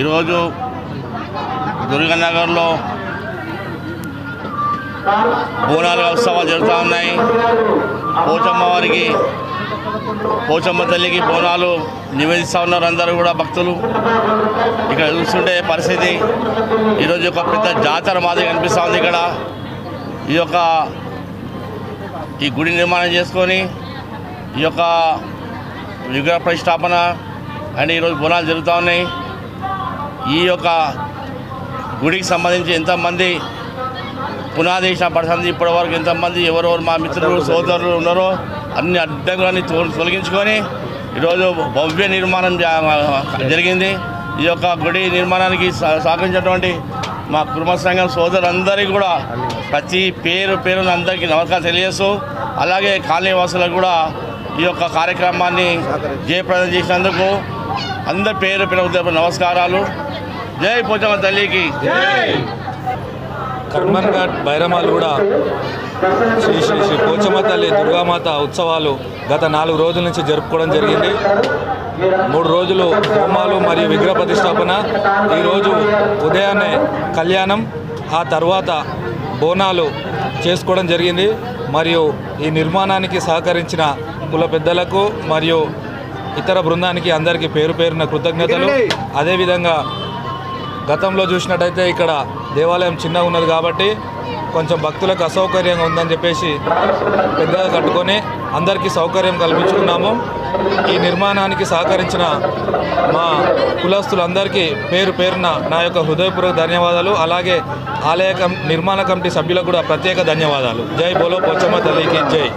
ఈరోజు దుర్గానగర్లో బోనాల ఉత్సవాలు జరుగుతూ ఉన్నాయి. పోచమ్మ వారికి పోచమ్మ తల్లికి బోనాలు నివేదిస్తూ ఉన్నారు అందరూ కూడా భక్తులు. ఇక్కడ చూస్తుంటే పరిస్థితి ఈరోజు ఒక పెద్ద జాతర మాదిరి కనిపిస్తూ ఉంది ఇక్కడ. ఈ యొక్క ఈ గుడి నిర్మాణం చేసుకొని ఈ యొక్క విగ్రహ ప్రతిష్టాపన అండ్ ఈరోజు బోనాలు జరుగుతూ ఉన్నాయి. ఈ యొక్క గుడికి సంబంధించి ఎంతమంది పునాదేశ పడుతుంది ఇప్పటి వరకు ఎంతమంది ఎవరెవరు మా మిత్రులు సోదరులు ఉన్నారో అన్ని అడ్డంకులన్నీ తొల- తొలగించుకొని ఈరోజు భవ్య నిర్మాణం జరిగింది. ఈ యొక్క గుడి నిర్మాణానికి సహ- సహకరించినటువంటి మా కుటుంబ సంఘం సోదరులందరికీ కూడా ప్రతి పేరు పేరున అందరికీ నమస్కారం తెలియజేస్తూ అలాగే కాలనీ వాసులకు కూడా ఈ యొక్క కార్యక్రమాన్ని జయప్రదం చేసినందుకు అందరి పేరు పేరు నమస్కారాలు. జై పోచమ్మ తల్లికి. కర్మన్ ఘాట్ బైరమాలు కూడా శ్రీ శ్రీ శ్రీ పోచమ్మ తల్లి దుర్గామాత ఉత్సవాలు గత నాలుగు రోజుల నుంచి జరుపుకోవడం జరిగింది. మూడు రోజులు హోమాలు మరియు విగ్రహ ప్రతిష్టాపన. ఈరోజు ఉదయాన్నే కళ్యాణం ఆ తర్వాత బోనాలు చేసుకోవడం జరిగింది. మరియు ఈ నిర్మాణానికి సహకరించిన కుల పెద్దలకు మరియు ఇతర బృందానికి అందరికీ పేరు పేరున కృతజ్ఞతలు. అదేవిధంగా గతంలో చూసినట్టయితే ఇక్కడ దేవాలయం చిన్నగా ఉన్నది కాబట్టి కొంచెం భక్తులకు అసౌకర్యంగా ఉందని చెప్పేసి పెద్దగా కట్టుకొని అందరికీ సౌకర్యం కల్పించుకున్నాము. ఈ నిర్మాణానికి సహకరించిన మా కులస్తులందరికీ పేరు పేరున నా యొక్క హృదయపూర్వక ధన్యవాదాలు. అలాగే ఆలయ కం నిర్మాణ కమిటీ సభ్యులకు కూడా ప్రత్యేక ధన్యవాదాలు. జై బోలో పోచమ్మ తల్లికి జై.